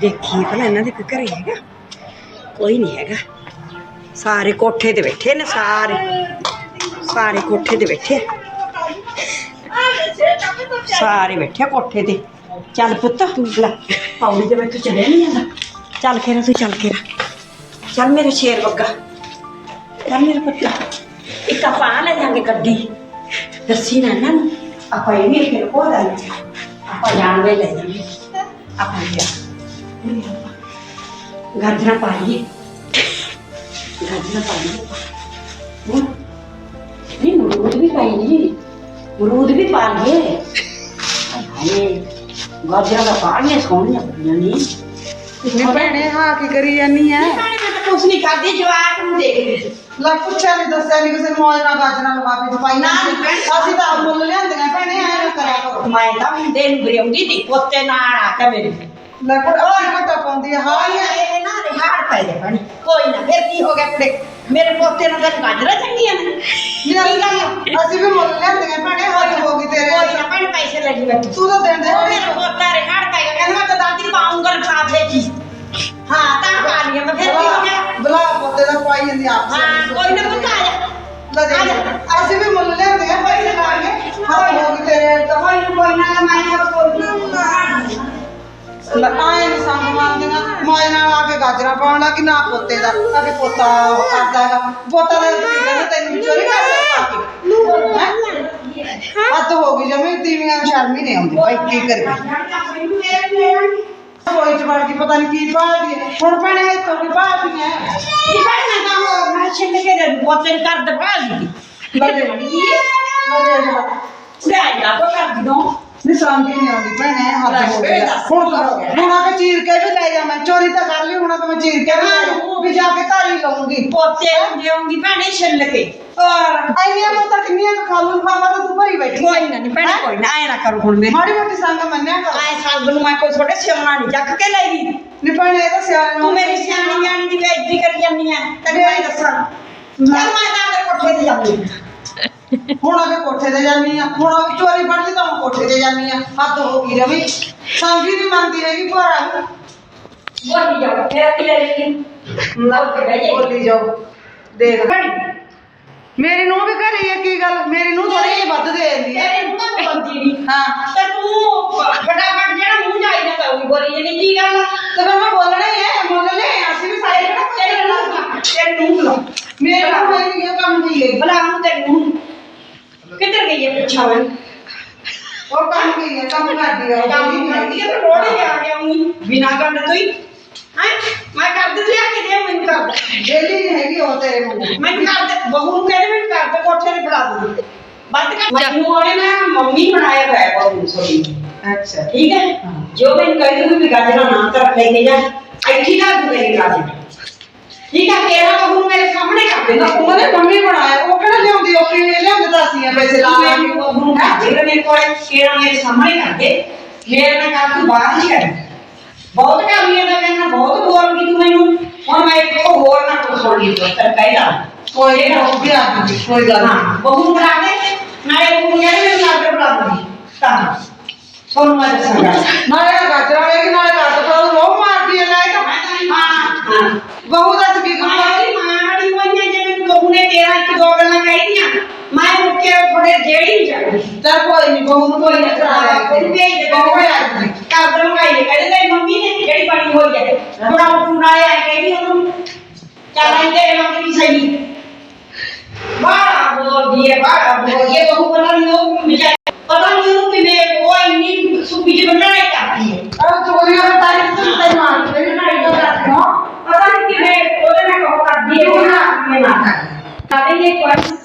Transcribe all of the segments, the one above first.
ਦੇਖੀ ਭਲਾ ਇਹਨਾਂ ਦੇ ਕੋਈ ਘਰੇ ਹੈਗਾ ਕੋਈ ਨਹੀਂ ਹੈਗਾ ਸਾਰੇ ਕੋਠੇ ਤੇ ਬੈਠੇ ਨੇ ਸਾਰੇ ਸਾਰੇ ਕੋਠੇ ਤੇ ਬੈਠੇ ਆ। ਸਾਰੇ ਬੈਠੇ ਆ ਕੋਠੇ ਤੇ ਚੱਲ ਪੁੱਤ ਤੂੰ ਲੈ ਪੌੜੀ ਤੇ ਬੈਠ ਚਲੇ ਨਹੀਂ ਜਾਂਦਾ ਚੱਲ ਕੇ ਤੂੰ ਚੱਲ ਕੇ ਚੱਲ ਮੇਰੇ ਸ਼ੇਰ ਵੱਗਾ ਚੱਲ ਮੇਰੇ ਪੁੱਤ ਇੱਕ ਆਪਾਂ ਲੈ ਜਾਂਗੇ ਗੱਡੀ ਦੱਸੀ ਨਾ ਇਹਨਾਂ ਨੂੰ ਆਪਾਂ ਇਹ ਵੀ ਫਿਰ ਕੋ ਲੈ ਆਪਾਂ ਜਾਣ ਵੇ ਲੈ ਜਾਂਗੇ ਆਪਾਂ ਇਹ ਗਾਜਰਾਂ ਪਾਈਏ ਗਾਜਰਾਂ ਪਾਈਏ ਹੁਣ ਨਹੀਂ ਮਰੂਦ ਵੀ ਪਾਈਏ ਮਰੂਦ ਵੀ ਪਾ ਲਈਏ ਹਾਏ ਗਾਜਰਾਂ ਦਾ ਪਾਣੀਆਂ ਸੋਹਣੀਆਂ ਬਣੀਆਂ ਨਹੀਂ ਨੀ ਭੈਣੇ ਹਾਂ ਕੀ ਕਰੀ ਜਾਨੀ ਐ ਮੈਂ ਤਾਂ ਕੁਛ ਨਹੀਂ ਕਰਦੀ ਜਵਾਕ ਨੂੰ ਦੇਖਦੀ ਸੀ। ਲੈ ਪੁੱਛਿਆ ਨਹੀਂ ਦੱਸਿਆ ਨਹੀਂ ਕਿਸੇ ਨੂੰ ਮੌਜ ਨਾਲ ਗਾਜਰਾਂ ਲਗਾ ਕੇ ਦਵਾਈ ਨਾ, ਨੀ ਭੈਣੇ। ਅਸੀਂ ਤਾਂ ਮੁੱਲ ਲਿਆਂਦੀਆਂ ਭੈਣੇ ਐ ਨਾ ਕਰਿਆ ਕਰੋ ਮੈਂ ਤਾਂ ਮੁੰਡੇ ਨੂੰ ਬਰਿਆਉਂਦੀ ਤੀ ਪੋਤੇ ਨਾਲ ਆ ਕੇ ਮੇਰੇ ਲੈ ਕੁੜ ਉਹ ਨਾ ਤਾਂ ਪਾਉਂਦੀ ਆ ਹਾਂ ਕੋਈ ਨਾ ਇਹ ਨਾ ਰਿਹਾੜ ਪੈ ਜਾ। ਬਣੀ ਕੋਈ ਨਾ ਫਿਰ ਕੀ ਹੋ ਗਿਆ ਕੁੜੇ ਮੇਰੇ ਪੋਤੇ ਨੂੰ ਤਾਂ ਗਾਜਰਾਂ ਚੰਗੀਆਂ ਨੇ ਕੀ ਗੱਲ ਆ? ਅਸੀਂ ਵੀ ਮੁੱਲ ਲਿਆਂਦੀਆਂ ਭੈਣੇ ਹੱਦ ਹੋ ਗਈ ਤੇਰੇ ਕੋਈ ਨਾ ਭੈਣ ਪੈਸੇ ਲੱਗੀ ਬੈਠੀ ਤੂੰ ਤਾਂ ਦਿੰਦੇ ਉਹ ਮੇਰਾ ਪੋਤਾ ਰਿਹਾੜ ਪੈ ਗਿਆ ਕਹਿੰਦਾ ਮੈਂ ਤਾਂ ਦਾਦੀ ਪਾਉਂਗਾ ਖਾਬ ਦੇ ਜੀ ਹਾਂ ਤਾਂ ਪਾ ਲਿਆ ਮੈਂ ਫਿਰ ਕੀ ਹੋ ਗਿਆ ਬਲਾ ਪੋਤੇ ਦਾ ਪਾਈ ਜਾਂਦੀ ਆਪ ਹਾਂ ਕੋਈ। ਨਾ ਪੁੱਤ ਆ ਜਾ ਲੈ ਦੇ ਅਸੀਂ ਵੀ ਮੁੱਲ ਲਿਆਂਦੀਆਂ ਭਾਈ ਲਗਾਂਗੇ ਆਏ ਨੀ ਸੰਗ ਮੰਨਦੀਆਂ ਮਾਏ ਨਾਲ ਆ ਕੇ ਗਾਜਰਾਂ ਪਾਉਣ ਲੱਗੀ ਨਾ ਪੋਤੇ ਦਾ ਆ ਕੇ ਪੋਤਾ ਉਹ ਕਰਦਾ ਹੈਗਾ ਪੋਤਾ ਦਾ ਕੀ ਕਹਿੰਦਾ ਤੈਨੂੰ ਵੀ ਚੋਰੀ ਕਰਦਾ ਪਾ ਕੇ ਹੱਦ ਹੋ ਗਈ ਜਮੇ ਤੀਵੀਆਂ ਨੂੰ ਸ਼ਰਮ ਹੀ ਨਹੀਂ ਆਉਂਦੀ ਭਾਈ ਕੀ ਕਰੀਏ ਕੋਈ ਚ ਵੜ ਕੇ ਪਤਾ ਨਹੀਂ ਕੀ ਬਾਹਦੀ ਹੈ ਹੁਣ ਭੈਣੇ ਇਹ ਤੋਂ ਵੀ ਬਾਹਦੀ ਹੈ ਲੱਗੇ ਨਹੀਂ ਸਮਝ ਹੀ ਨਹੀਂ ਆਉਂਦੀ ਭੈਣੇ ਹੱਦ ਹੋ ਗਈ ਆ। ਹੁਣ ਹੁਣ ਆ ਕੇ ਚੀਰ ਕੇ ਵੀ ਲੈ ਜਾ ਮੈਂ ਚੋਰੀ ਤਾਂ ਕਰ ਲਈ ਹੁਣ ਕੇ ਮੈਂ ਚੀਰ ਕੇ ਵੀ ਲੈ ਜਾ ਵੀ ਜਾ ਕੇ ਹੀ ਲਵਾਂਗੀ ਐਨੀਆਂ ਮੈਂ ਤਾਂ ਕਿੰਨੀਆਂ ਕੁ ਖਾ ਲੂੰ ਖਾਵਾ ਤਾਂ ਤੂੰ ਭਰੀ ਬੈਠੀ ਮਾੜੀ ਮੋਟੀ ਸੰਗ ਮੰਨਿਆ ਕਰ। ਨੀ ਭੈਣੇ ਇਹ ਤਾਂ ਸਿਆਣੇ ਨੂੰ ਹੁਣ ਆ ਕੇ ਕੋਠੇ ਤੇ ਜਾਨੀ ਆ ਹੁਣ ਆ ਕੇ ਚੋਰੀ ਫੜ ਲਈ ਤਾਂ ਹੁਣ ਕੋਠੇ ਤੇ ਜਾਨੀ ਆ ਹੱਦ ਹੋ ਗਈ ਰਵੀ। ਸਮਝੀ ਨਹੀਂ ਮੰਨਦੀ ਹੈਗੀ ਭਰਾ। ਬੋਲੀ ਜਾਓ ਦੇਖ। ਮੇਰੀ ਨੂੰ ਵੀ ਘਰੇ ਹੀ ਆ ਕੀ ਗੱਲ? ਮੇਰੀ ਨੂੰ ਥੋੜੀ ਜਿਹੀ ਵੱਧ ਦੇ ਦਿੰਦੀ ਹੈ ਹਾਂ। ਤੇ ਤੂੰ ਫਟਾਫਟ ਜਿਹੜਾ ਮੂੰਹ ਜਾਈਦਾ ਤਾਂ ਉਹ ਬੋਲੀ ਜਾਨੀ ਕੀ ਗੱਲ ਆ? ਤੇ ਫਿਰ ਮੈਂ ਬੋਲਣਾ ਹੀ ਹੈ ਬੋਲਣੇ ਅਸੀਂ ਵੀ ਸਾਰੇ ਕਿਹੜਾ ਤੇਰੇ ਨੂੰ ਤੇਰੇ ਨੂੰ ਬੁਲਾ ਮੇਰੇ ਨਾਲ ਹੋਈ ਇਹ ਕੰਮ ਨਹੀਂ ਹੈ ਬੁਲਾ ਨੂੰ ਤੇਰੇ ਨੂੰ ਕਿੱਧਰ ਗਈ ਹੈ ਪਿੱਛਾ? ਵੇ ਉਹ ਕੰਮ ਕੀ ਹੈ ਕੰਮ ਕਰਦੀ ਹੈ ਕੰਮ ਕਰਦੀ ਹੈ ਤੇ ਰੋੜੇ ਆ ਗਿਆ ਉਹੀ ਬਿਨਾ ਗੱਲ ਤੋਂ ਹੀ। ਹਾਂ? ਮੈਂ ਕਰ ਦਿੰਦੀ ਆ ਕਿ ਦੇ ਮੈਨੂੰ ਕਰ ਦੇ। ਡੇਲੀ ਨਹੀਂ ਹੈਗੀ ਉਹ ਤੇਰੇ ਮੁੰਡੇ ਮੈਂ ਕਰ ਦੇ ਬਹੂ ਨੂੰ ਕਹਿੰਦੇ ਮੈਨੂੰ ਕਰ ਦੇ ਕੋਠੇ ਤੇ ਫੜਾ ਦੂੰਗੀ ਬੰਦ ਕਰ ਮੈਨੂੰ ਉਹਨੇ ਨਾ ਮੰਮੀ ਬਣਾਇਆ ਹੋਇਆ ਹੈ ਬਹੂ ਸੋਈ ਅੱਛਾ। ਠੀਕ ਹੈ? ਜੋ ਮੈਂ ਕਹਿ ਦੂੰਗੀ ਵੀ ਗਾਜਰਾ ਨਾਮ ਤਾਂ ਲੈ ਕੇ ਜਾ। ਇੱਥੇ ਦਾ ਦੂੰਗੀ ਗਾਜਰਾ। ਠੀਕ ਹੈ ਤੇਰਾ ਬਹੂ ਮੇਰੇ ਸਾਹਮਣੇ ਕਰ ਦੇਗਾ ਉਹਨੇ ਮੰਮੀ ਬਣਾਇਆ। ਉਹ ਕਿਹੜਾ ਲਿਆਉਂਦੀ? ਉਹ ਕਿਵੇਂ ਲਿਆਉਂਦੀ ਦੱਸੀਆਂ ਪੈਸੇ ਲਾ ਲਾ ਕੇ ਬਹੂ ਗਾਜਰਾ ਮੇਰੇ ਕੋਲ ਤੇਰਾ ਮੇਰੇ ਸਾਹਮਣੇ ਕਰ ਦੇ। ਫੇਰ ਮੈਂ ਕਰ ਤੂੰ ਬਾਹਰ ਹੀ ਕਰ ਬਹੁਤ ਕੰਮ ਇਹ ਦਾ ਕਹਿੰਦਾ ਬਹੁਤ ਬੋਲਦੀ ਤੂੰ ਮੈਨੂੰ। ਹੁਣ ਮੈਂ ਇੱਕ ਹੋਰ ਨਾ ਕੁਝ ਲਈ ਤਰ ਕਹਿਦਾ ਕੋਈ ਨਾ ਉਹ ਵੀ ਆ ਜੂਗੀ ਕੋਈ ਗੱਲ ਨਹੀਂ। ਹਾਂ ਬਹੂ ਨੂੰ ਬੁਲਾ ਦੇ ਨਾਲੇ ਬਹੂ ਨੂੰ ਮੈਨੂੰ ਆਦਰ ਬੁਲਾ ਦੂੰਗੀ। ਤਾਂ ਸੋਨੂੰ ਮੈਂ ਦੱਸਾਂਗਾ। ਨਾਲੇ ਗਾਜਰਾਂ ਵੇਖ ਨਾਲੇ ਕੱਟ ਪਾ ਉਹ ਮਾਰਦੀ ਹੈ ਲੈ ਤਾਂ ਹਾਂ ਹਾਂ ਬਹੂ ਦਾ ਕੀ ਕੰਮ ਮਾਰੀ ਮਾਰੀ ਹੋਈਆਂ ਜਿਵੇਂ ਤੂੰ ਬਹੂ ਨੇ ਤੇਰਾ ਇੱਕ ਦੋ ਗੱਲਾਂ ਕਹਿਦੀਆਂ ਮੈਂ ਮੁੱਕ ਕੇ ਥੋੜੇ ਜਿਹੜੀ ਨਹੀਂ ਜਾਂਦੀ ਚੱਲ ਕੋਈ ਨਹੀਂ ਬਹੂ ਨੂੰ ਕੋਈ ਨਾ ਕਰਾ ਕੋਈ ਦੇ। ਬਹੂ ਆ ਕਾਦਰ ਨੂੰ ਕਾਈ ਕਹਿੰਦੇ ਤੇਰੀ ਮੰਮੀ ਨੇ ਜਿਹੜੀ ਬਣੀ ਹੋਈ ਹੈ। ਬੜਾ ਤੂੰ ਨਾਲੇ ਆ ਕਹਿੰਦੀ ਉਹਨੂੰ ਚੱਲ ਆਈ ਤੇਰੇ ਮੰਮੀ ਸਹੀ। ਬਾਹਰ ਬੋਲਦੀ ਹੈ ਬਾਹਰ ਬੋਲਦੀ ਹੈ। ਬਹੂ ਪਤਾ ਨਹੀਂ ਉਹ ਮਿਲਿਆ ਪਤਾ ਨਹੀਂ ਉਹਨੂੰ ਕਿਵੇਂ ਉਹ ਇੰਨੀ ਸੁਪੀ ਚ ਬੰਨਣਾ ਹੀ ਕਰਦੀ ਹੈ। ਆ ਚੋਰੀਆਂ ਦਾ ਤਾਰੀਖ ਤੋਂ ਤੇ ਮਾਰ ਮੇਰੇ ਨਾਲ ਇਦੋਂ ਕਰਦੀ ਹਾਂ ਪਤਾ ਨਹੀਂ ਕਿਵੇਂ ਉਹਦੇ ਨਾਲ ਕਹੋ ਕਰਦੀ ਹੈ ਉਹ ਨਾ ਕਿਵੇਂ ਨਾ ਕਰਦੀ ਇਹ ਕੋਈ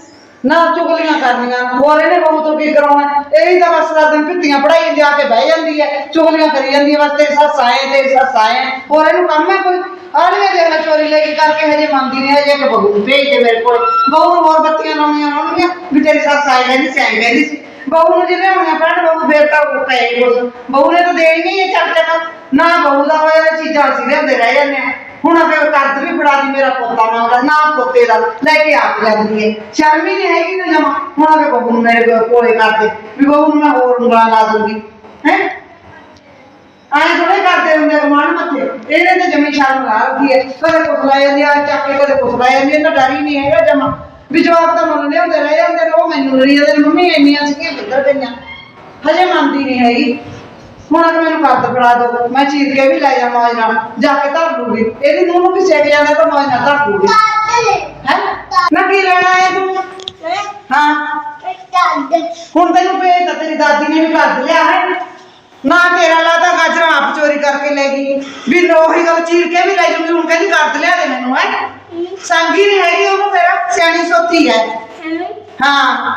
ਨਾ ਚੁਗਲੀਆਂ ਕਰਨੀਆਂ ਹੋਰ ਇਹਨੇ ਬਹੂ ਤੋਂ ਕੀ ਕਰਾਉਣਾ ਇਹ ਤਾਂ ਬਸ ਰਾਤ ਦਿਨ ਪਿੱਤੀਆਂ ਪੜਾਈ ਜਾ ਕੇ ਬਹਿ ਜਾਂਦੀ ਹੈ, ਚੁਗਲੀਆਂ ਕਰੀ ਜਾਂਦੀ ਹੈ, ਬਸ ਤੇਰੀ ਸੱਸ ਆਏ ਤੇਰੀ ਸੱਸ ਆਏ ਹੋਰ ਇਹਨੂੰ ਕੰਮ ਹੈ ਕੋਈ? ਆੜੀਆਂ ਦੇਖ ਲੈ ਚੋਰੀ ਲੈ ਕੇ ਕਰਕੇ ਹਜੇ ਮੰਨਦੀ ਨਹੀਂ ਹਜੇ ਕਿ ਬਹੂ ਨੂੰ ਭੇਜ ਦੇ ਮੇਰੇ ਕੋਲ। ਬਹੂ ਨੂੰ ਹੋਰ ਬੱਤੀਆਂ ਲਾਉਣੀਆਂ ਲਾਉਣਗੀਆਂ, ਵੀ ਤੇਰੀ ਸੱਸ ਆਏ ਕਹਿੰਦੀ ਸੀ ਕਹਿੰਦੀ ਸੀ। ਬਹੂ ਨੂੰ ਜਿਹਨੇ ਹੋਣਾ ਪੈਣ ਬਹੂ ਫੇਰ ਤਾਂ ਉਹ ਪੈ ਗਈ ਬਹੂ ਨੇ ਤਾਂ ਦੇਣੀ ਨਹੀਂ ਇਹ ਚੱਲ ਚੱਲ ਨਾ ਬਹੂ ਦਾ ਹੋਇਆ ਚੀਜ਼ਾਂ ਅਸੀਂ ਲਿਆਉਂਦੇ ਰਹਿ ਜਾਂਦੇ ਆ ਹੁਣ ਅਗੇ ਕਰਦ ਵੀ ਫੜਾ ਦੀ ਮੇਰਾ ਪੋਤਾ ਮੰਗਦਾ ਨਾ ਪੋਤੇ ਦਾ ਲੈ ਕੇ ਆਪ ਜਾਂਦੀ ਹੈ ਸ਼ਰਮ ਹੀ ਨਹੀਂ ਹੈਗੀ ਨਾ ਜਮਾ। ਹੁਣ ਅਗੇ ਬਹੂ ਨੂੰ ਮੇਰੇ ਕੋਲ- ਕੋਲੇ ਕਰਦੇ ਵੀ ਬਹੂ ਨੂੰ ਮੈਂ ਹੋਰ ਉਂਗਲਾਂ ਲਾ ਦੂੰਗੀ। ਹੈ? ਆਏ ਥੋੜੇ ਕਰਦੇ ਹੁੰਦੇ ਕਮਾਨ ਮੱਥੇ। ਇਹਨੇ ਤੇ ਜਮੀ ਸ਼ਰਮ ਲਾ ਰੱਖੀ ਹੈ ਕਦੇ ਕੁਛ ਲੈ ਜਾਂਦੀ ਆ, ਚੱਕ ਕੇ ਕਦੇ ਕੁਛ ਲੈ ਜਾਂਦੀ ਇਹਨਾਂ ਡਰ ਹੀ ਨਹੀਂ ਹੈਗਾ ਜਮਾ। ਵੀ ਜਵਾਬ ਤਾਂ ਮੰਨਦੇ ਹੁੰਦੇ ਰਹਿ ਜਾਂਦੇ ਨੇ, ਉਹ ਮੈਨੂੰ ਲੜੀ ਜਾਂਦੇ ਨੇ ਮੰਮੀ ਇੰਨੀਆਂ ਸਿੱਕੇ ਕਿੱਧਰ ਗਈਆਂ? ਹਜੇ ਮੰਨਦੀ ਨਹੀਂ ਹੈਗੀ। ਹੁਣ ਅਗਰ ਮੈਨੂੰ ਕੱਦ ਫੜਾ ਦੋ ਮੈਂ ਚੀਰ ਕੇ ਵੀ ਲੈ ਜਾ ਮੌਜ ਨਾਲ ਜਾ ਕੇ ਧਰ ਲੂਗੀ। ਇਹਦੀ ਨੂੰਹ ਨੂੰ ਵੀ ਸਿੱਕ ਜਾਂਦਾ ਤਾਂ ਮੌਜ ਨਾਲ ਧਰ ਲੂਗੀ। ਹੈ? ਨਾ ਕੀ ਲੈਣਾ ਹੈ ਤੂੰ? ਹਾਂ। ਹੁਣ ਤੈਨੂੰ ਭੇਜ ਤਾਂ ਤੇਰੀ ਦਾਦੀ ਨੇ ਵੀ ਕਰ ਲਿਆ ਹੈ। ਨਾ ਤੇਰਾ ਲਾਤਾ ਗਾਜਰਾਂ ਆਪ ਚੋਰੀ ਕਰਕੇ ਲੈ ਗਈ। ਵੀ ਲੋਹੀ ਗੱਲ ਚੀਰ ਕੇ ਵੀ ਲੈ ਜੂਗੀ ਹੁਣ ਕਹਿੰਦੀ ਕਰ ਲਿਆ ਦੇ ਮੈਨੂੰ ਹੈ? ਸੰਗੀ ਨਹੀਂ ਹੈਗੀ ਉਹਨੂੰ ਮੇਰਾ ਸਿਆਣੀ ਸੋਤੀ ਹੈ। ਹਾਂ?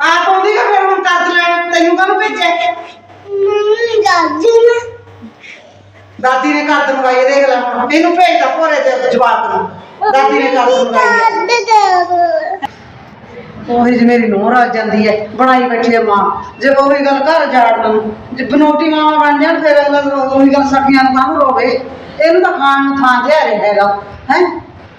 ਆਪ ਆਉਂਦੀ ਕਿ ਫਿਰ ਹੁਣ ਕਰ ਲੈਣ ਤੈਨੂੰ ਕਾਹਨੂੰ ਭੇਜਿਆ? ਦਾਦੀ ਨੇ ਕਰ ਦਵਾਈ ਦੇਖ ਲੈ ਹੁਣ। ਇਹਨੂੰ ਭੇਜ ਤਾ ਭੋਰੇ ਤੇ ਜਵਾਬ ਨੂੰ। ਦਾਦੀ ਨੇ ਕਰ ਦਵਾਈ ਉਹੀ ਜਿਹੀ ਮੇਰੀ ਨੂੰਹ ਆ ਜਾਂਦੀ ਹੈ ਬਣਾਈ ਬੈਠੀ ਹੈ ਮਾਂ। ਜੇ ਉਹੀ ਗੱਲ ਘਰ ਜਾੜ ਨੂੰ ਜੇ ਬਨੋਟੀ ਮਾਂ ਬਣ ਜਾਣ ਫਿਰ ਅਗਲਾ ਉਹੀ ਗੱਲ ਸਖੀਆਂ ਨੂੰ ਕਾਹਨੂੰ ਰੋਵੇ। ਇਹਨੂੰ ਤਾਂ ਖਾਣ ਨੂੰ ਥਾਂ ਜਿਹਾ ਰਿਹਾ ਹੈਗਾ ਹੈ?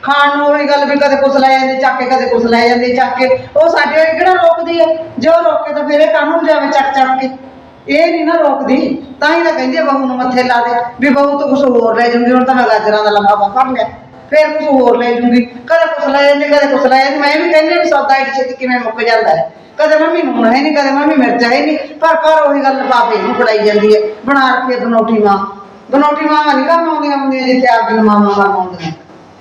ਖਾਣ ਨੂੰ ਉਹੀ ਗੱਲ ਵੀ ਕਦੇ ਕੁਛ ਲੈ ਜਾਂਦੇ ਚੱਕ ਕੇ ਕਦੇ ਕੁਛ ਲੈ ਜਾਂਦੇ ਚੱਕ ਕੇ। ਉਹ ਸਾਡੇ ਕਿਹੜਾ ਰੋਕਦੀ ਹੈ ਜੋ ਰੋਕੇ ਤਾਂ ਫਿਰ ਇਹ ਕਾਹਨੂੰ ਜਾਵੇ ਚੱਕ ਚੱਕ ਕੇ? ਇਹ ਨਹੀਂ ਨਾ ਰੋਕਦੀ। ਤਾਂ ਹੀ ਤਾਂ ਕਹਿੰਦੀ ਬਹੂ ਨੂੰ ਮੱਥੇ ਲਾ ਦੇ, ਵੀ ਬਹੂ ਤੋਂ ਕੁਛ ਹੋਰ ਲੈ ਜੂਗੀ ਹੁਣ ਤਾਂ ਮੈਂ ਗਾਜਰਾਂ ਦਾ ਲੰਮਾ ਫੜ ਲਿਆ। ਫਿਰ ਕੁਛ ਹੋਰ ਲੈ ਜੂਗੀ ਕਦੇ ਕੁਛ ਲੈ ਜਾਂਦੀ, ਕਦੇ ਕੁਛ ਲੈ ਜਾਂਦੀ। ਮੈਂ ਵੀ ਕਹਿੰਦੀ ਵੀ ਸੌਦਾ ਐਡੀ ਛੇਤੀ ਕਿਵੇਂ ਮੁੱਕ ਜਾਂਦਾ ਹੈ। ਕਦੇ ਮੰਮੀ ਨੂੰ ਹੈ ਨਹੀਂ, ਕਦੇ ਮੰਮੀ ਮਿਰਚ ਹੈ ਨਹੀਂ। ਪਰ ਪਰ ਉਹੀ ਗੱਲ ਬਾਪੇ ਨੂੰ ਫੜਾਈ ਜਾਂਦੀ ਹੈ, ਬਣਾ ਰੱਖੀ ਹੈ ਬਨੋਟੀ ਮਾਂ। ਬਨੋਟੀ ਮਾਂ ਨਹੀਂ ਕੰਮ ਆਉਂਦੀਆਂ ਹੁੰਦੀਆਂ ਜਿੱਥੇ ਆਪ ਆਪਦੀਆਂ ਮਾਵਾਂ ਕੰਮ ਆਉਂਦੀਆਂ।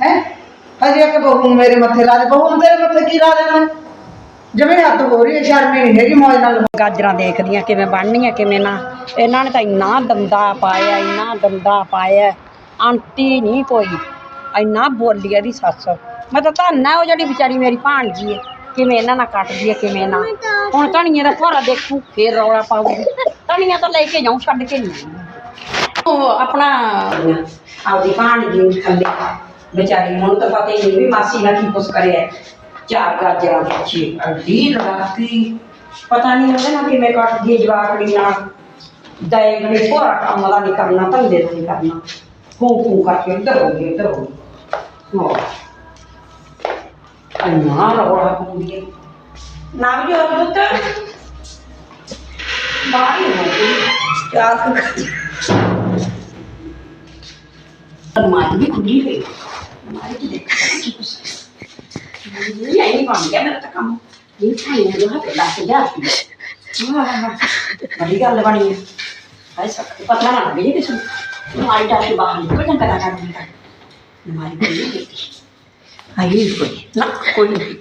ਹੈ? ਹਜੇ ਇੱਕ ਬਹੂ ਨੂੰ ਮੇਰੇ ਮੱਥੇ ਲਾ ਦੇ। ਬਹੂ ਨੂੰ ਤੇਰੇ ਮੱਥੇ ਕੀ ਲਾ ਦੇਣਾ? ਜਿਵੇਂ ਹੱਥ ਹੋ ਰਹੀ ਹੈ, ਸ਼ਰਮੀ ਨਹੀਂ ਹੈਗੀ ਮੌਜ ਨਾਲ। ਗਾਜਰਾਂ ਦੇਖਦੀਆਂ ਕਿਵੇਂ ਬਣਨੀਆਂ, ਕਿਵੇਂ ਨਾ। ਇਹਨਾਂ ਨੇ ਤਾਂ ਇੰਨਾ ਦੰਦਾ ਪਾਇਆ, ਇੰਨਾ ਦੰਦਾ ਪਾਇਆ। ਆਂਟੀ ਨਹੀਂ ਕੋਈ, ਇੰਨਾ ਬੋਲੀ ਇਹਦੀ ਸੱਸ। ਮੈਂ ਤਾਂ ਧੰਨ ਉਹ ਜਿਹੜੀ ਵਿਚਾਰੀ ਮੇਰੀ ਭਾਣਜੀ ਹੈ। ਕਿਵੇਂ ਇਹਨਾਂ ਨਾਲ ਕੱਟਦੀ ਹੈ, ਕਿਵੇਂ ਨਾ। ਹੁਣ ਧਣੀਏ ਦਾ ਭੋਰਾ ਦੇਖੂ, ਫੇਰ ਰੌਲਾ ਪਾਊਗੀ। ਧਣੀਆਂ ਤਾਂ ਲੈ ਕੇ ਜਾਉਂ ਛੱਡ ਕੇ ਨਹੀਂ ਉਹ ਆਪਣਾ ਆਪਦੀ ਭਾਣਜੀ ਨੂੰ ਥੱਲੇ ਵਿਚਾਰੀ ਨੂੰ ਤਾਂ ਪਤਾ ਹੀ ਨਹੀਂ ਵੀ ਮਾਸੀ ਨਾਲ ਕੀ ਕੁਛ ਕਰਿਆ। ਚਾਰ ਗਾਜਰਾਂ ਪਿੱਛੇ, ਅੱਡੀ ਲੜਾਕੀ ਪਤਾ ਨਹੀਂ ਉਹਦੇ ਨਾਲ ਕਿਵੇਂ ਕੱਟਦੀ ਹੈ ਜਵਾਕੜੀ ਨਾਲ। ਦਾਇਗ ਨੇ ਭੋਰਾ ਕੰਮ ਦਾ ਨਹੀਂ ਕਰਨਾ, ਧੰਦੇ ਦਾ ਨਹੀਂ ਕਰਨਾ। ਹੂੰ ਹੂੰ ਕਰਕੇ ਇੱਧਰ ਹੋ ਗਈ ਇੱਧਰ ਹੋ ਗਈ। ਹੋ ਅੰਨਾ ਰੌਲਾ ਪਾਉਂਦੀ ਹੈ। ਨਾ ਵੀ ਜੋ ਪੁੱਤ। ਬਾਹਰ ਹੀ ਹੋ ਗਈ। ਚਾਰ ਮਾਰ ਵੀ ਖੁੱਲੀ ਹੋਈ। ਮਾਰ ਕੇ ਦੇਖ ਇਹ ਨਹੀਂ ਬਣ ਗਿਆ ਮੇਰਾ ਤਾਂ ਕੰਮ ਇਹ ਖਾਈ ਜੋ ਹੈ ਲੱਗ ਗਿਆ ਵਾਹ ਬੜੀ ਗੱਲ ਬਣੀ ਹੈ ਹਾਏ ਸੱਚ ਪਤਾ ਨਾ ਲੱਗੇ ਕਿਸੇ ਨੂੰ ਮਾਰੀ ਡਾਕੇ ਬਾਹਰ ਨਿਕਲ ਜਾਂ ਕਦਾ ਕਰ ਦਿੰਦਾ ਮਾਰੀ ਕੋਈ ਨਹੀਂ ਕੀਤੀ ਆਈ ਕੋਈ ਨਾ ਕੋਈ ਨਹੀਂ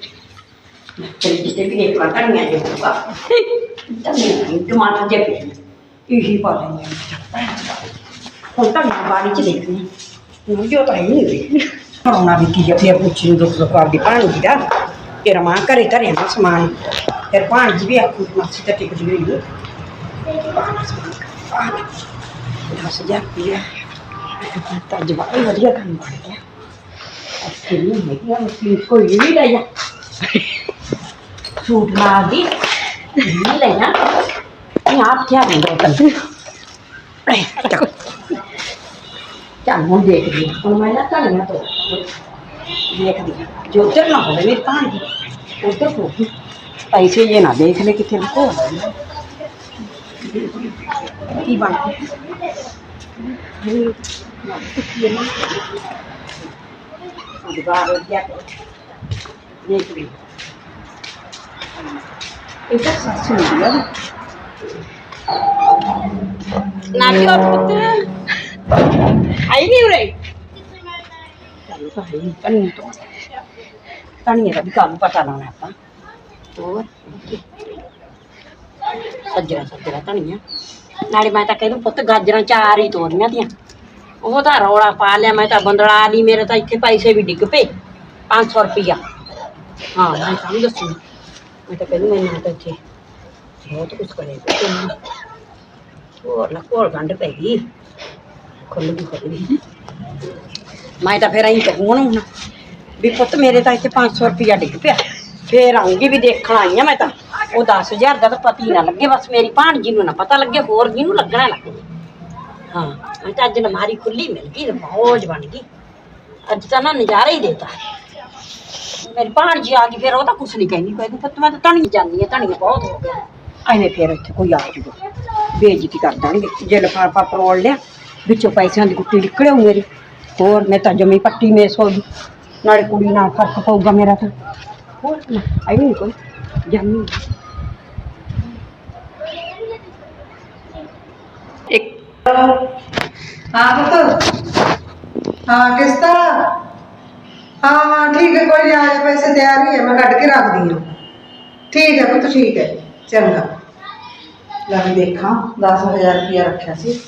ਤੇਰੇ ਜਿੱਤੇ ਵੀ ਇੱਕ ਵਾਰ ਕਰਨੀਆਂ ਜੇ ਹੋਗਾ ਤਾਂ ਨਹੀਂ ਟਮਾਟਰ ਜੇ ਪੇ ਇਹੀ ਪਾ ਲੈਣੀ ਹੁਣ ਤਾਂ ਮੈਂ ਬਾੜੀ ਚ ਦੇਖਣੀ ਹੁਣ ਜੋ ਤਾਂ ਹੀ ਨਹੀਂ ਹੋਈ। ਪੜਾਉਣਾ ਵੀ ਕੀ ਆ ਫਿਰ ਪੁੱਛੀ ਨੂੰ ਦੁੱਖ ਦੁੱਖ ਆਪਦੀ ਭਾਣ ਜੀ ਦਾ ਤੇਰਾ ਮਾਂ ਘਰੇ ਧਰਿਆ ਨਾ ਸਮਾਨ ਫਿਰ ਭਾਣ ਜੀ ਵੀ ਆਖੂ ਮਾਸੀ ਤਾਂ ਟਿਕਦੀ ਹੋਈ ਨਹੀਂ ਦਸ ਹਜ਼ਾਰ ਰੁਪਇਆ ਤਾਂ ਜਵਾਈ ਵਧੀਆ ਕੰਮ ਬਣ ਗਿਆ ਅੱਛੀ ਨਹੀਂ ਹੈਗੀ ਆ ਮਸੀਂ ਕੋਈ ਵੀ ਲੈ ਜਾ ਸੂਟ ਲਾ ਦੀ ਨਹੀਂ ਲੈ ਜਾ ਇਹ ਆਪ ਕਿਆ ਦਿੰਦਾ ਤੈਨੂੰ ਚੱਲ ਚੱਲ ਹੁਣ ਦੇਖਦੀ ਹਾਂ ਹੁਣ ਮੈਂ ਨਾ ਧਨੀਆ ਤੋਂ ਦੇਖਦੀ। ਹਾਂ ਉੱਧਰ ਨਾ ਹੋਵੇ ਮੇਰੀ ਭਾਂਜੀ ਉੱਧਰ ਹੋਵੇ ਪੈਸੇ ਇਹ ਨਾ ਦੇਖ ਲੈ ਕਿੱਥੇ ਲੁਕੋ ਕੀ ਬਣ ਦੁਬਾਰਾ ਗਿਆ ਦੇਖ ਲਈ। ਇਹ ਤਾਂ ਸੱਸ ਨਹੀਂ ਹੈ ਨਾ ਵੀ ਹੋਰ ਪੁੱਤ। ਆਈ ਨਹੀਂ ਉਰੇ। ਚੱਲ ਤਾਂ ਹੈ ਕੰਨੀ ਤੋਂ ਕੰਨੀ ਦਾ ਵੀ ਕੰਮ ਪਤਾ ਲਾਉਣਾ ਆਪਾਂ। ਹੋਰ? ਸੱਜਰਾ ਸੱਜਰਾ ਧਨੀਆ। ਨਾਲੇ ਮੈਂ ਤਾਂ ਕਹਿੰਦਾ ਪੁੱਤ ਗਾਜਰਾਂ ਚਾਰ ਹੀ ਤੋਰੀਆਂ ਦੀਆਂ। ਉਹ ਤਾਂ ਰੌਲਾ ਪਾ ਲਿਆ, ਮੈਂ ਤਾਂ ਬੰਦਲਾ ਲਈ ਮੇਰੇ ਤਾਂ ਇੱਥੇ ਪੈਸੇ ਵੀ ਡਿੱਗ ਪਏ। 500 ਰੁਪਈਆ। ਹਾਂ, ਮੈਂ ਸਮਝ ਦੱਸੂ। ਮੈਂ ਤਾਂ ਕਹਿੰਦੀ ਮੈਨੂੰ ਤਾਂ ਇੱਥੇ ਬਹੁਤ ਕੁਝ ਕਰੇ ਤੈਨੂੰ ਹੋਰ ਨਾ ਕੋਲ ਗੰਢ ਪੈ ਗਈ। ਖੁੱਲ ਗਈ ਖੁੱਲ ਗਈ ਮੈਂ ਤਾਂ ਫਿਰ ਐਂ ਕਹੂੰ ਉਹਨੂੰ ਵੀ ਪੁੱਤ ਮੇਰੇ ਤਾਂ ਇੱਥੇ 500 ਰੁਪਇਆ ਡਿੱਗ ਪਿਆ ਫੇਰ ਆਉਂਗੀ ਵੀ ਦੇਖਣ ਆਈ ਆ ਮੈਂ ਤਾਂ ਉਹ 10000 ਦਾ ਤਾਂ ਪਤੀ ਨਾ ਲੱਗੇ ਬਸ ਮੇਰੀ ਭਾਣਜੀ ਨੂੰ ਨਾ ਪਤਾ ਲੱਗੇ ਹੋਰ ਕਿਹਨੂੰ ਲੱਗਣਾ ਲੱਗੇ ਹਾਂ ਮੈਂ ਤਾਂ ਅੱਜ ਨਮਾਰੀ ਖੁੱਲੀ ਮਿਲ ਗਈ ਮੌਜ ਬਣ ਗਈ ਅੱਜ ਤਾਂ ਨਾ ਨਜ਼ਾਰਾ ਹੀ ਦੇਤਾ ਮੇਰੀ ਭਾਣਜੀ ਆ ਗਈ ਫਿਰ ਉਹ ਤਾਂ ਕੁਛ ਨਹੀਂ ਕਹਿੰਦੀ ਕਹਿੰਦੀ ਪੁੱਤ ਮੈਂ ਤਾਂ ਧਣੀ ਜਾਂਦੀ ਆ ਧਣੀ ਬਹੁਤ ਹੋ ਗਿਆ ਐਵੇਂ ਫੇਰ ਇੱਥੇ ਕੋਈ ਆ ਜੂਗਾ ਬੇਇੱਜ਼ਤੀ ਕਰ ਦਾਂਗੇ ਜੇ ਲਫਾਫਾ ਪਰੋੜ ਲਿਆ ਵਿੱਚੋਂ ਪੈਸਿਆਂ ਦੀ ਗੁੱਟੀ ਨਿਕਲਿਓ ਮੇਰੀ ਹੋਰ ਮੈਂ ਤਾਂ ਜਮੀ ਪੱਟੀ ਮੇਸ ਹੋ ਗਈ। ਨਾਲੇ ਕੁੜੀ ਨਾਲ ਫ਼ਰਕ ਪਊਗਾ ਮੇਰਾ ਤਾਂ। ਹੋਰ ਨਾ ਆਈ ਨਹੀਂ ਕੋਈ? ਜਮੀ ਇੱਕ ਹਾਂ ਪੁੱਤ। ਹਾਂ ਕਿਸ ਤਰ੍ਹਾਂ ਹਾਂ ਹਾਂ ਠੀਕ ਹੈ ਕੋਈ ਨਹੀਂ ਆਏ ਪੈਸੇ ਤਿਆਰ ਹੀ ਹੈ ਮੈਂ ਕੱਢ ਕੇ ਰੱਖਦੀ ਹਾਂ। ਠੀਕ ਹੈ ਪੁੱਤ ਠੀਕ ਹੈ। ਚੰਗਾ। ਲੈ ਦੇਖਾਂ 10000 ਰੁਪਇਆ ਰੱਖਿਆ ਸੀ।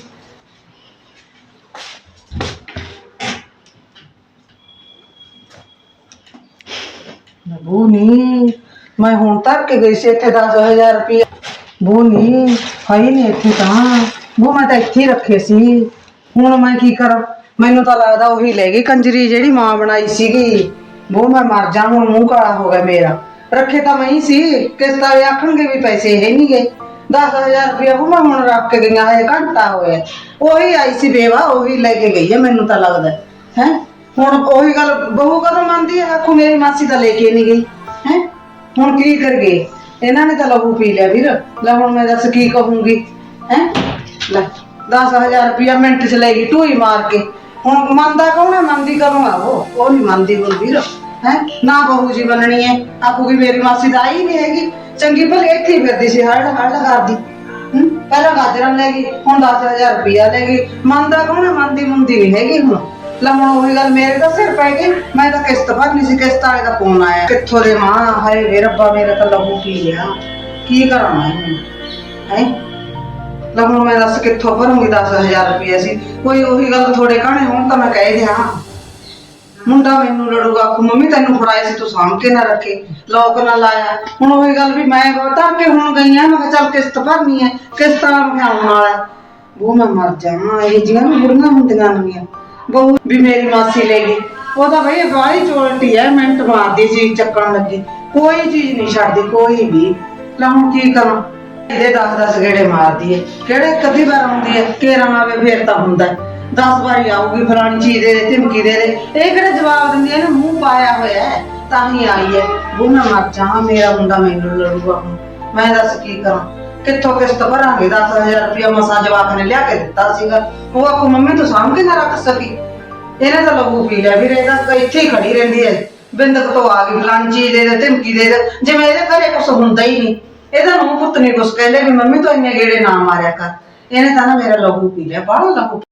ਬੂ ਨਹੀਂ ਮੈਂ ਹੁਣ ਤੱਕ ਕੇ ਗਈ ਸੀ ਇੱਥੇ 10000 ਰੁਪਇਆ ਬੂਨੀ ਨਹੀਂ ਨਹੀਂ ਇੱਥੇ ਤਾਂ। ਬੂ ਮੈਂ ਤਾਂ ਇੱਥੇ ਹੀ ਰੱਖੇ ਸੀ। ਹੁਣ ਮੈਂ ਕੀ ਕਰਾਂ? ਮੈਨੂੰ ਤਾਂ ਲੱਗਦਾ ਉਹੀ ਲੈ ਗਈ ਕੰਜਰੀ ਜਿਹੜੀ ਮਾਂ ਬਣਾਈ ਸੀਗੀ। ਬੂ ਮੈਂ ਮਰ ਜਾ, ਹੁਣ ਮੂੰਹ ਕਾਲਾ ਹੋ ਗਿਆ ਮੇਰਾ। ਰੱਖੇ ਤਾਂ ਮੈਂ ਹੀ ਸੀ। ਕਿਸ ਤਰ੍ਹਾਂ ਆਖਣਗੇ ਵੀ ਪੈਸੇ ਹੈ ਨਹੀਂ ਗਏ। 10000 ਰੁਪਇਆ ਉਹ ਮੈਂ ਹੁਣ ਰੱਖ ਕੇ ਗਈਆਂ ਹੈ ਘੰਟਾ ਹੋਇਆ। ਉਹੀ ਆਈ ਸੀ ਬੇਵਾ ਉਹੀ ਲੈ ਕੇ ਗਈ ਹੈ, ਮੈਨੂੰ ਤਾਂ ਲੱਗਦਾ ਹੈ? ਹੁਣ ਉਹੀ ਗੱਲ ਬਹੂ ਕਦੋਂ ਮੰਨਦੀ ਹੈ? ਆਖੋ, ਮੇਰੀ ਮਾਸੀ ਤਾਂ ਲੈ ਕੇ ਨਹੀਂ ਗਈ। ਹੈ? ਹੁਣ ਕੀ ਕਰ ਗਏ ਇਹਨਾਂ ਨੇ ਤਾਂ ਲਹੂ ਪੀ ਲਿਆ ਵੀਰ। ਲੈ ਹੁਣ ਮੈਂ ਦੱਸ ਕੀ ਕਹੂੰਗੀ? ਹੈ? ਲੈ 10000 ਰੁਪਇਆ ਮਿੰਟ ਚ ਲੈ ਗਈ ਢੂਈ ਮਾਰ ਕੇ। ਹੁਣ ਮੰਨਦਾ ਕੌਣ ਹੈ? ਮੰਨਦੀ ਕਦੋਂ ਆ ਉਹ? ਉਹ ਨਹੀਂ ਮੰਨਦੀ ਹੁਣ ਵੀਰ। ਹੈ? ਨਾ ਬਹੂ ਜੀ ਬਣਨੀ ਹੈ। ਆਖੂਗੀ ਮੇਰੀ ਮਾਸੀ ਤਾਂ ਆਈ ਨਹੀਂ ਹੈਗੀ। ਚੰਗੀ ਭਲੀ ਇੱਥੇ ਹੀ ਫਿਰਦੀ ਸੀ, ਹੜ ਹੜ ਕਰਦੀ। ਹੂੰ? ਪਹਿਲਾਂ ਗਾਜਰਾਂ ਲੈ ਗਈ, ਹੁਣ 10000 ਰੁਪਇਆ ਲੈ ਗਈ। ਮੰਨਦਾ ਕੌਣ ਹੈ? ਮੰਨਦੀ ਮੁੰਦੀ ਨਹੀਂ ਹੈਗੀ ਹੁਣ। ਲੈ ਹੁਣ ਉਹੀ ਗੱਲ ਮੇਰੇ ਤਾਂ ਸਿਰ ਪੈ ਗਈ ਮੈਂ ਤਾਂ ਕਿਸ਼ਤ ਭਰਨੀ ਸੀ, ਕਿਸ਼ਤ ਵਾਲੇ ਦਾ ਫੋਨ ਆਇਆ। ਕਿੱਥੋਂ ਦੇ ਮਾਂ ਹਾਏ ਵੇ ਰੱਬਾ, ਮੇਰਾ ਤਾਂ ਲਹੂ ਪੀ ਲਿਆ। ਕੀ ਕਰਾਂ ਮੈਂ ਹੁਣ? ਹੈ? ਲੈ ਹੁਣ ਮੈਂ ਦੱਸ ਕਿੱਥੋਂ ਭਰੂੰਗੀ 10000 ਰੁਪਏ ਸੀ। ਕੋਈ ਉਹੀ ਗੱਲ ਥੋੜੇ ਕਹਾਣੇ? ਹੁਣ ਤਾਂ ਮੈਂ ਕਹਿ ਦਿਆਂ। ਮੁੰਡਾ ਮੈਨੂੰ ਲੜੂਗਾ, ਆਖੂ, ਮੰਮੀ, ਤੈਨੂੰ ਫੜਾਏ ਸੀ, ਤੂੰ ਸਾਂਭ ਕੇ ਨਾ ਰੱਖੇ। ਲੋਕ ਨਾ ਲਾਇਆ। ਹੁਣ ਉਹੀ ਗੱਲ ਵੀ ਮੈਂ ਧਰ ਕੇ ਹੁਣ ਗਈ ਆ। ਮੈਂ ਕਿਹਾ ਚੱਲ ਕਿਸ਼ਤ ਭਰਨੀ ਹੈ ਕਿਸ਼ਤ ਵਾਲਾ ਮੈਂ ਆਉਣ ਵਾਲਾ ਉਹ ਮੈਂ ਮਰ ਜਾਵਾਂ। ਇਹ ਜਿਹੀਆਂ ਵੀ ਬੁੜੀਆਂ ਹੁੰਦੀਆਂ ਹੁੰਦੀਆਂ ਬਹੂ ਵੀ ਮੇਰੀ ਮਾਸੀ ਲੈ ਗਈ। ਉਹ ਤਾਂ ਬਈ ਬਾਹਲੀ ਚੋਲਟੀ ਹੈ ਮਿੰਟ ਮਾਰਦੀ ਸੀ, ਚੱਕਣ ਲੱਗੀ। ਕੋਈ ਚੀਜ਼ ਨਹੀਂ ਛੱਡਦੀ, ਕੋਈ ਵੀ। ਲੈ ਹੁਣ ਕੀ ਕਰਾਂ? ਇਹਦੇ 10 10 ਗੇੜੇ ਮਾਰਦੀ ਹੈ ਕਿਹੜੇ ਕਦੀ ਵਾਰ ਆਉਂਦੀ ਹੈ ਕੇਰਾਂ ਆਵੇ ਫੇਰ ਤਾਂ ਹੁੰਦਾ 10 ਵਾਰੀ ਆਊਗੀ ਫਲਾਣੀ ਚੀਜ਼ ਦੇ ਦੇ, ਧਮਕੀ ਦੇ ਦੇ। ਇਹ ਕਿਹੜਾ ਜਵਾਬ ਦਿੰਦੀ ਹੈ ਇਹਨੇ ਮੂੰਹ ਪਾਇਆ ਹੋਇਆ ਹੈ ਤਾਂ ਹੀ ਆਈ ਹੈ ਉਹ ਮੈਂ ਮਰ ਜਾਵਾਂ ਮੇਰਾ ਮੁੰਡਾ ਮੈਨੂੰ ਲੜੂਗਾ ਹੁਣ। ਮੈਂ ਦੱਸ ਕੀ ਕਰਾਂ? ਕਿੱਥੋਂ ਕਿਸ਼ਤ ਭਰਾਂਗੇ? 10000 ਰੁਪਇਆ ਮਸਾਂ ਜਵਾਕ ਨੇ ਲਿਆ ਕੇ ਦਿੱਤਾ ਸੀਗਾ। ਉਹ ਆਖੂ, ਮੰਮੀ, ਤੂੰ ਸਾਂਭ ਕੇ ਨਾ ਰੱਖ ਸਕੀ। ਇਹਨੇ ਤਾਂ ਲਹੂ ਪੀ ਲਿਆ ਵੀਰੇ ਇਹਦਾ ਇੱਥੇ ਹੀ ਖੜੀ ਰਹਿੰਦੀ ਹੈ। ਬਿੰਦਕ ਤੋਂ ਆ ਗਈ, ਫਲਾਂਚੀ ਚੀਜ਼ ਦੇ ਦੇ, ਧਮਕੀ ਦੇ ਦੇ। ਜਿਵੇਂ ਇਹਦੇ ਘਰੇ ਕੁਝ ਹੁੰਦਾ ਹੀ ਨਹੀਂ। ਇਹਦਾ ਮੂੰਹ ਪੁੱਤ ਨਹੀਂ ਕੁਛ ਕਹਿੰਦੇ ਵੀ ਮੰਮੀ, ਤੂੰ ਇੰਨੇ ਗੇੜੇ ਨਾ ਮਾਰਿਆ ਕਰ। ਇਹਨੇ ਤਾਂ ਨਾ ਮੇਰਾ ਲਹੂ ਪੀ ਲਿਆ ਬਾਹਲਾ ਲਹੂ